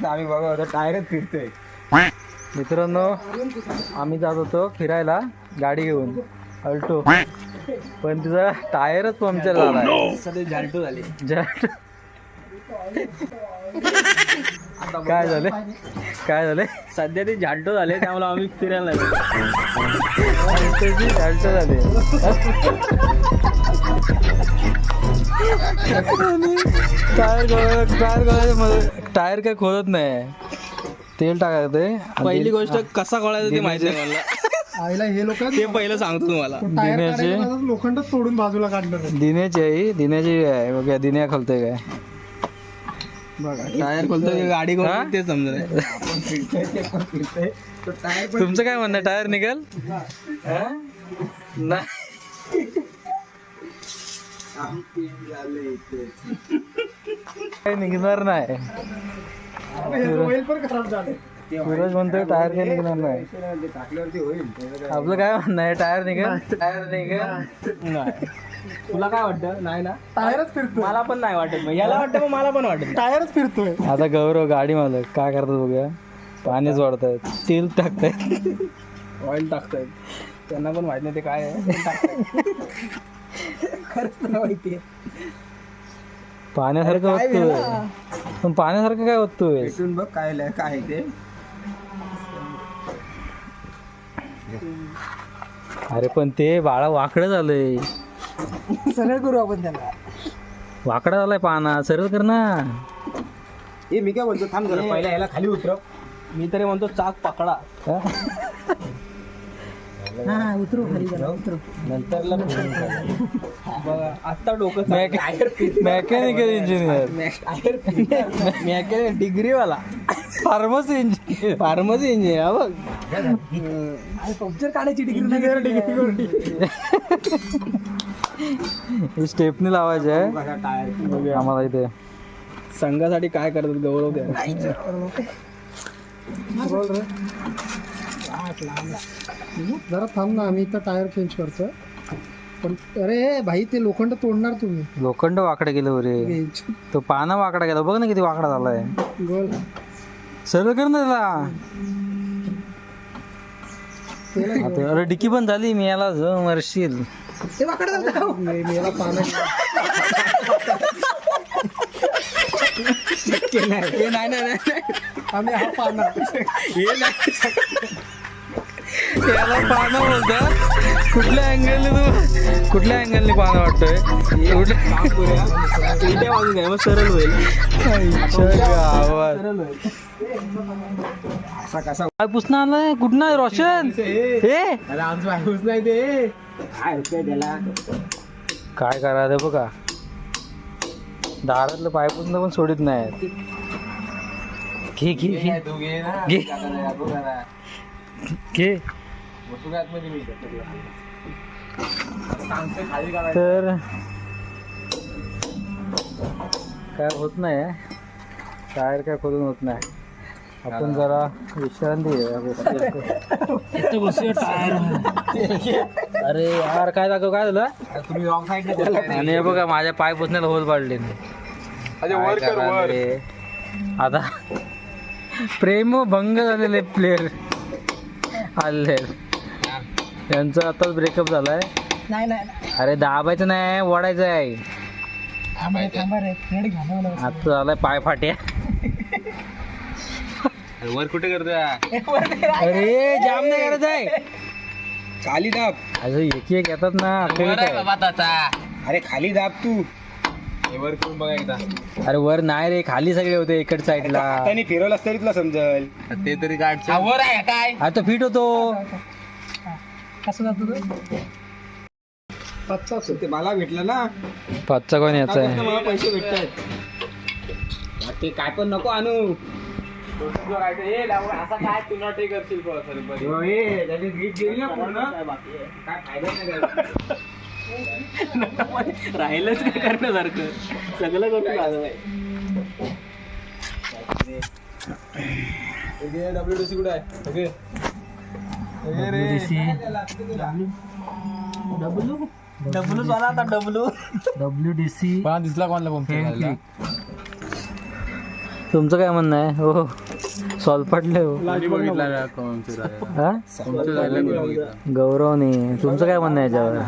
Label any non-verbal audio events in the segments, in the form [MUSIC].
आम्ही बघा टायरच फिरतोय. मित्रांनो आम्ही जात होतो फिरायला गाडी घेऊन अल्टो. पण तिचा टायरच पंक्चर सध्या झालटो झाले. जस्ट काय झाले? काय झाले? सध्या ते झालटो झाले त्यामुळे आम्ही फिरायला अल्टो झाले. टायर टायर टायर काय खोलत नाही. तेल टाकायचं ते. पहिली ते- गोष्ट कसा कळायचं ते माहिती नाही मला. आईला हे लोक ते पहिलं सांगतो तुम्हाला. दिन्याचे लोखंडच तोडून बाजूला काढणार दिन्याची आहे दिन्याची आहे बघा दिन्या खोलतोय काय? बघा. टायर खोलतो की गाडी हा? कोणती ते समजत तुमचं काय म्हणणं टायर निघेल? नाही. काही निघणार नाही. मोबाईल पण खराब झाले सूरज म्हणतोय टायर काही निघणार नाही. टाकल्यावरती होईल आपलं काय म्हणणं आहे? टायर निघेल? टायर निघेल? नाही. तुला काय वाटतं? नाही ना? टायरच फिरतोय. मला पण नाही वाटत. याला वाटतं मग मला पण वाटत टायरच फिरतोय. आता गौरव गाडी मालक काय करतात बघूया? पाणीच वाढतायत तेल टाकतायत. ऑइल टाकतायत. त्यांना पण माहीत नाही ते काय आहे. [LAUGHS] खरंच नाही माहिती पाण्यासारखं होतोय पण पाण्यासारखं काय भेटून बघ काय काय आहे ते. अरे पण ते बाळा वाकडं झालंय. सरळ करू आपण त्याला. वाकडा झालाय पाना सरळ कर ना. ए मी काय बोलतो थांब जरा पहिला याला खाली उतरव. मी तरी म्हणतो चाक पकडा. हा? हा उतरू खाली जरा, उतरू. नंतरला [LAUGHS] बघा आता डोकं मेकॅनिकल इंजिनियर मेकॅनिक डिग्री वाला फार्मसी इंजिनियर फार्मसी इंजिनियर बघ. पंक्चर काढायची डिग्री डिग्री ही स्टेपनी लावायची आहे. आम्हाला इथे. संघासाठी काय करतात? गौरव द्या जरा थांब ना आम्ही इथं टायर चेंज करतो पण अरे भाई ते लोखंड तोडणार तुम्ही. लोखंड वाकडं गेलं रे तो पाना वाकडा गेला बघ ना किती वाकडा झालाय. गोल सरळ कर ना त्याला. आता अरे डिकी पण झाली. मी याला जो मरशील. ते वाकडं झालं नाही मी याला पानं [LAUGHS] नाही नाही नाही. आम्ही हा पाना हे नाही. याला पानं बोलतात कुठल्या अँगलने तू कुठल्या अँगलने पानं वाटतोय? उलट्या घ्या मग सरळ होईल. कसा काय पुसणं आलाय कुठं आहे रोशन? हे? अरे आमचं नाही ते. काय होतंय त्याला? काय करायचं बघा. दारातलं पाय पुसणं पण सोडित नाही घे घे घे. घे. ना घे. तर काय होत नाही. टायर काय खोलून होत नाही. आपण जरा विश्रांती घेऊया अरे यार काय दाखव काय झालं? तुम्ही रॉंग साईड आणि हे बघा माझ्या पाय पुसण्याला होल पाडले वर आता प्रेम भंग झालेले प्लेअर आले त्यांचा आता ब्रेकअप झालाय. नाही नाही अरे दाबायचं नाही ओढायचं आहे. थांबा रे, थांबा रे. थ्रेड घ्या ना मला. आता झालाय पाय फाट्या. वर कुठे करतोय? अरे जाम नाही करायचं आहे. खाली दाब. अजून एक एक येतात ना आपल्याला काय? अरे खाली दाब तू. वर करून बघा एकदा. अरे वर नाही रे खाली सगळे होते इकड साईडला त्यांनी फिरवलं तरी तुला समजल. ते तरी काढ वर आहे काय आता फिट होतो. कसं जातो तो? पाचचा असतो ते. मला भेटलं ना. पाचचा कोण याचा आहे? मला पैसे भेटतात ते काय पण नको आणू. हो, ए, त्याची वीज गेली ना पूर्ण. काय फायदा नाही त्याचा. राहिलंच काय करण्यासारखं? सगळं करून झालं. डब्ल्यू डी सी कुठे आहे? ओके. W W? झाला आता डब्ल्यू. W D C. दिसला कोणाला तुमचं काय म्हणणं आहे? हो सॉल्पटले हो. हा गौरवने. तुमचं काय म्हणणं आहे याच्यावर?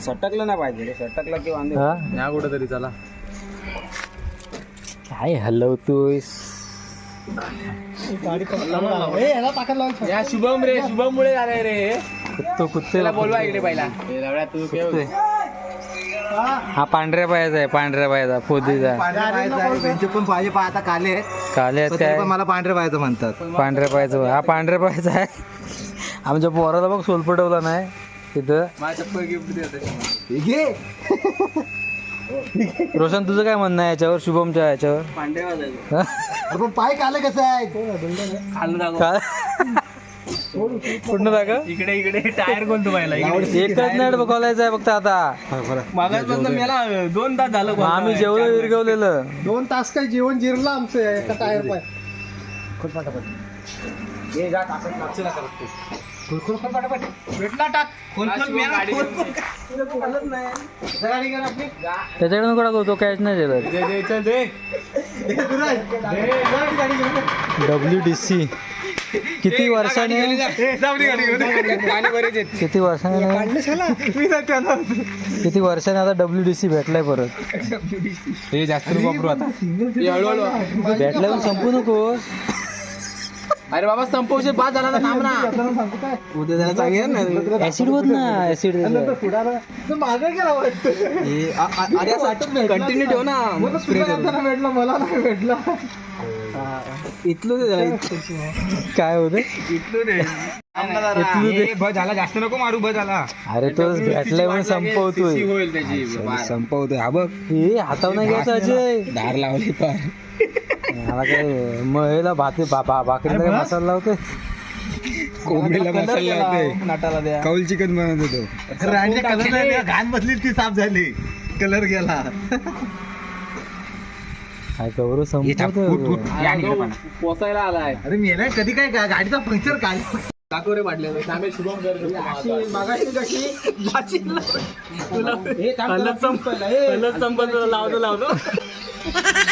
सटकलं नाही पाहिजे रे. सटकलं की वांदे. हा? या कुठं तरी चला. काय हलवतोय या शुभम रे शुभम मुळे झाले रे. कुत्तो कुत्ते बोलवा इकडे पहिला. कुत्ते. हा. पांढऱ्या पायाचा आहे पांढऱ्या पायाचा फोदीचा. त्यांचे पण पाहिजे आता काले आहेत. काले आहेत काय? मला पांढरे पाहायचं म्हणतात. पांढऱ्या पायाचा हा पांढऱ्या पायाचा आहे. आमच्या पोराला बघ सोलपटवला नाही. तिथं गिफ्ट रोशन तुझं काय म्हणणं आहे याच्यावर? शुभमच्या याच्यावर? हा? अरे पण पाय काले कसं आहे काय पूर्ण जागा इकडे इकडे. टायर कोणतं पाहिला एकच नाही बघायचं आहे फक्त आता. मागासपासून मला दोन तास झालं आम्ही जेवढं विरगवलेलं. दोन तास काय जेवण जिरलं आमचं एका टायर पाय. भेटला टाक. खोल खोल मेला, खोल खोल. त्याच्याकडून कुठं करतो कॅच नाही देत. दे दे चल दे. डब्ल्यू डी सी किती वर्षाने किती वर्षाने किती वर्षाने आता डब्ल्यू डी सी भेटलाय परत? हे जास्त वापरू आता. हळूहळू भेटलाय पण संपू नको अरे बाबा संपवशे बाद झाला तर थांब ना. उद्या जरा चांगलं ना. ऍसिड होत ना ऍसिड मागे गेला वाटतं. अरे कंटिन्यू ठेव ना. त्यांना भेटलं मला नाही भेटलं. इथलं दे जरा, इथलं. काय होत? झाला जास्त नको मारू बस झाला. अरे तो भेटलाय म्हणून संपवतोय. होईल त्याची संपवतोय. हा बघ. ए हातावर नाही घ्यायचं अजय. धार लावली पार. मला काय महिला भाते भाकरीला काय मसाला लावतोय. कोंबडीला मसाला लावतोय. नाटाला द्या. कौल चिकन बनवत होतो घाण बसली ती साफ झाली. कलर गेला. काय गौरव पोचायला आलाय. अरे मी ना कधी काय गा- गाडीचा पंक्चर शुभम लावतो लावतो. [LAUGHS]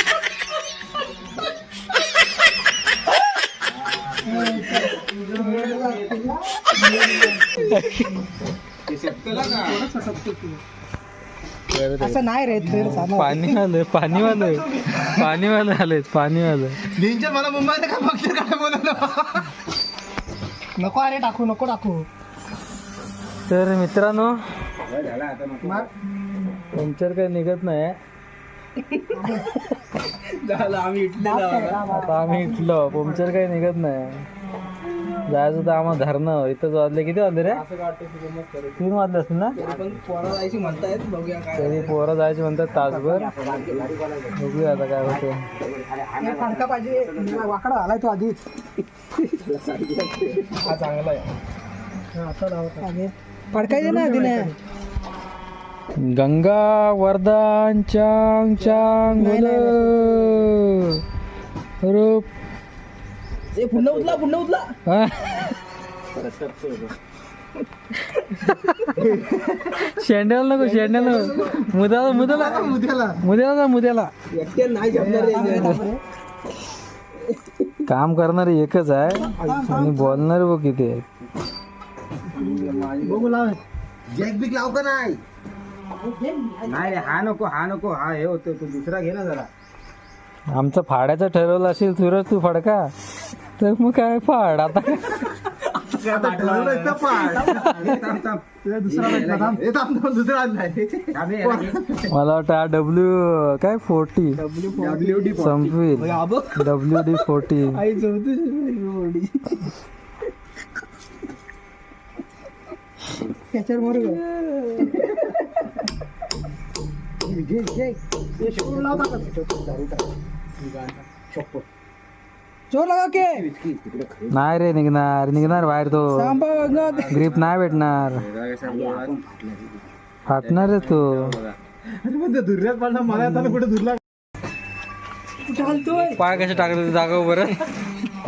असं नाही रे पाणी आलं पाणी आलं पाणी आलं आलंय पाणी आलं मला मुंबईत काय बोलवलं? नको अरे टाकू नको टाकू. तर मित्रांनो मार. पंक्चर काही निघत नाही. झालं आम्ही इटले आता आम्ही इथलो पंक्चर काही निघत नाही. जायचं होतं आम्हाला धरणं इथंच वाजले. किती वाजले रे? तीन वाजले असतील ना? तरी पोरं जायचे म्हणतात तासभर. बघूया आता काय होतं हे फडका पाहिजे. वाकडा आलाय तो आधी हा चांगला आहे. ना आधी गंगा वरदान चांग चांग रूप ए पुन्हा उचला पुन्हा उचला हा? शेंड्याला नको शेंड्याला नको. मुद्याला मुद्याला. उद्याला मुद्याला जा मुद्याला. एकटे नाही जमणार रे काम करणारे एकच आहे. आणि बोलणारे बघ किती आहेत बघू लाव. जॅक बिक लाव का नाही? नाही रे हा नको हा नको. हा हे होतो. तू दुसरा घे ना जरा. आमचं फाडायचं ठरवलं असेल सूरज तू फडका तर मग काय फाड आता? दुसरा मला वाटतं हा डब्ल्यू काय फोर्टी संपवील. डब्ल्यू डी फोर्टी आई चौथी त्याच्यावर मोर जोर लगा के। नाही रे निघणार निघणार बाहेर तो. ग्रीप नाही भेटणार. फाटणार रे तो. दुर्यात पडला मला आता कुठे चालतोय. पाय कसे टाकले जागा बरं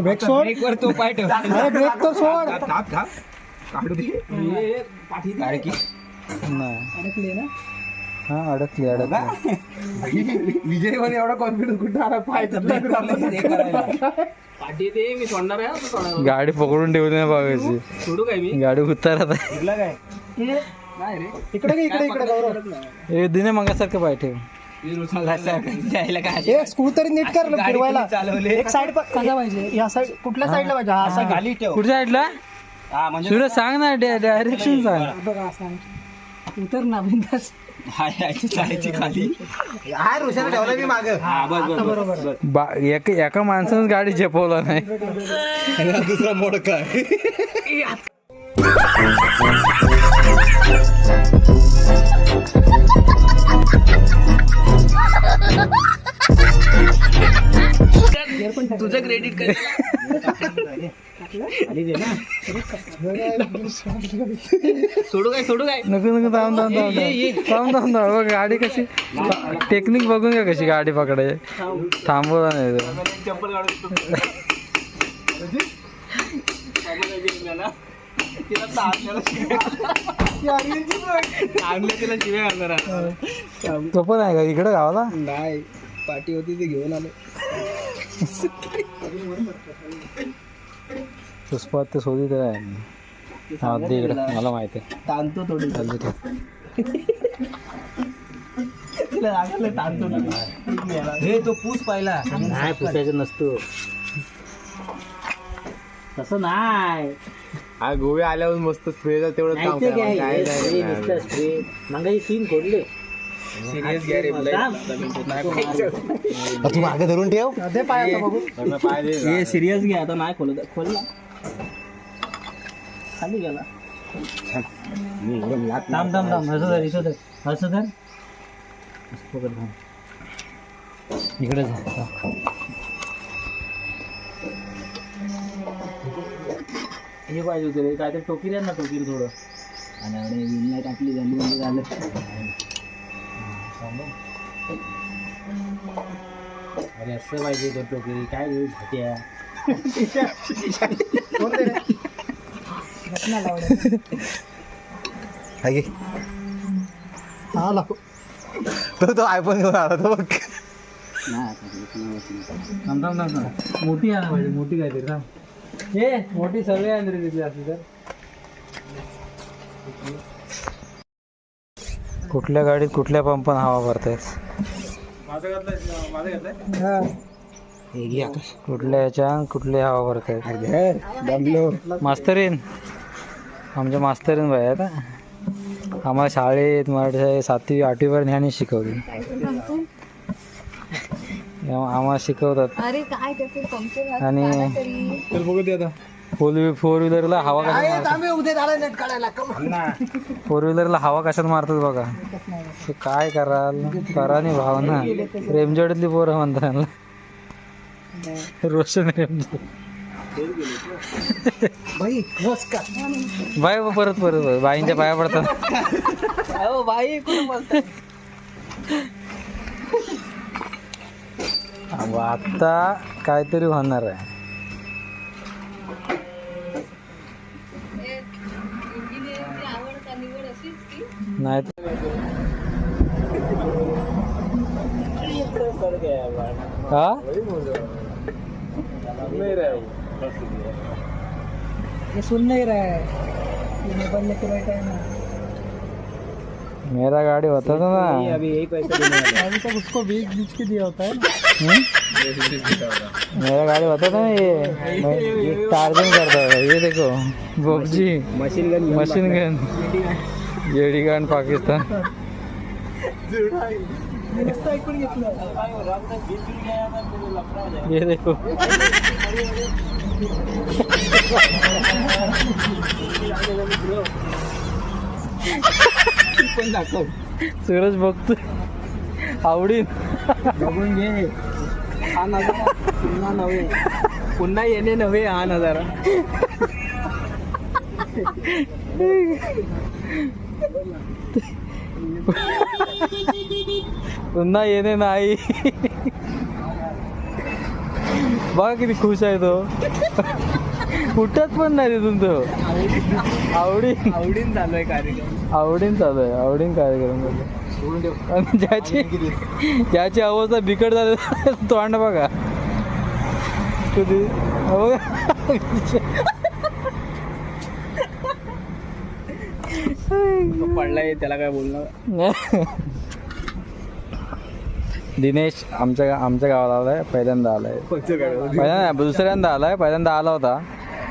ब्रेक सोड. वर तो पाय ठेव. ब्रेक तर सोड. थाप थाप काढू दे. पाठी नाही अडकले ना. हा अडकली अडकली. [LAUGHS] विजयमध्ये एवढा कॉन्फिडन्स कुठं आला? पाय पाठी ते मी सोडणार आहे आता सोडायला. गाडी पकडून ठेवली नाही बघायची सोडू काय मी? गाडी उतारत आहे. काय? नाही रे. इकडे इकडे इकडे गौरव. ए दिने मगासारखं पाय ठेव. जायला काय ए स्क्रू तरी नीट कर फिरवायला. तुम्ही चालवली. एक कसा पाहिजे? या साईड कुठल्या साईडला पाहिजे? हा असं खाली ठेव. कुठच्या साईडला हा म्हणजे सूरज सांग ना डायरेक्शन सांग. बघा असं उतर ना बिंदास. जायची खाली. हा रोशन ठेवला मी माग. हा बस बस बरोबर आहे. बा- एक- एका माणसानं गाडी झेपवला नाही. दुसरा मोड काय [LAUGHS] तुझं क्रेडिट कर. सोडू काय सोडू काय? नको नको थांब थांब थांब थांब थांब थांब थांब. बघ गाडी कशी टेक्निक बघून घ्या कशी गाडी पकडायची थांबवला नाही तो. चप्पल. तो पण आहे का? इकडे गावाला? नाही पाठी होती ते घेऊन आलो. पुष्पा ते शोधी तर आहे. हा दे इकडे. मला माहिती आहे. ताणतो थोडी तिला लागलं हे तो पूस पाहिला. नाही पुसायचं नसतो. तसं नाही. हा गोव्या आल्यावर मस्त स्प्रेचा तेवढं काम तीन खोडले. सिरियस घ्या रे तू मागे धरून ठेव. दे पाय आता बघू. हे सिरियस घ्या आता नाही खोलत. खाली गेला. थांब थांब थांब. असं धर असं धर असं धर पकड थांब इकडे जा. हे पाहिजे होते काय ते टोकीर आहे ना टोकीर थोडं. आणि आपली झाली म्हणजे झालं. अरे असं पाहिजे तो टोकरी काय वेळ घाट्या. हा तो तो आयफोन घेऊन आला तो बघ. थांब थांब थांब थांब. मोठी ना पाहिजे मोठी काहीतरी थांब. ए मोठी सगळे आहे रे तिथे असली तर. कुठल्या गाडीत कुठल्या पंपान हवा भरतायत? हा. कुठल्या याच्या कुठल्या हवा भरतायत? मास्तरीन. आमच्या मास्तरीन बाई आहेत. आम्हाला शाळेत मराठी शाळेत सातवी आठवीपर्यंत ह्याने शिकवली. आम्हाला शिकवतात. अरे काय त्याचे पंक्चर झालं आणि फोर फोर व्हीलरला हवा कशात मारतात? आम्ही उद्या झाला नेट काढायला. कम फोर व्हीलरला हवा कशात मारतात बघा. ते काय कराल? करा नाही भाव ना. रेमजोडतली पोरं म्हणतात रोशन रेमजोड. भाई नमस्कार. बाय बा, परत परत. बाईंच्या पाया पडतात. बाई आता काहीतरी होणार आहे. नाही हा ये सुन नहीं रहा है। ये मोबाइल लेके बैठा है ना। मेरा गाड़ी होता था ना। अभी यही पैसे देने वाले अभी तक उसको बीच बीच के दिया होता है। हम्म? मेरा गाड़ी होता था ना ये। ये टार्जन करता है। ये देखो बोबजी मशीन गन मशीन गन। जेडी गन पाकिस्तान. ये देखो. सूरज बघतो आवडीन. बघून घे. हा नजारा. पुन्हा नव्हे पुन्हा येणे नव्हे हा नजारा. [LAUGHS] पुन्हा येणे नाही. बघा किती खुश आहे तो. उठत पण नाही तिथून तो आवडी आवडीन. चालू आहे कार्यक्रम. आवडीन चालू आहे आवडीन कार्यक्रम ज्याची ज्याची अवस्था बिकट झाली तोंड बघा. कधी? हो. पडलाय त्याला काय बोलणार? [LAUGHS] दिनेश आमच्या आमच्या गावाला आलाय पहिल्यांदा आलाय. पहिल्यांदा दुसऱ्यांदा आलाय पहिल्यांदा आला होता.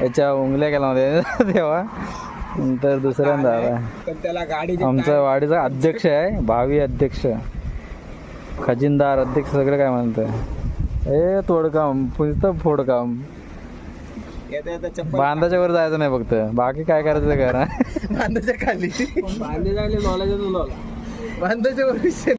याच्या उंगल्या केला होत्या [LAUGHS] तेव्हा. नंतर दुसऱ्यांदा आलाय. त्याला गाडी आमचा वाडीचा अध्यक्ष आहे भावी अध्यक्ष. खजिनदार अध्यक्ष सगळं काय म्हणतंय? ए तोडकाम पुसतं फोडकाम. येता येता चप्पल बांधाच्या वर जायचं नाही फक्त. बाकी काय करायचं करा बांधाच्या खाली. बांधे जायले नॉलेज तुला बांधाच्या वर विषय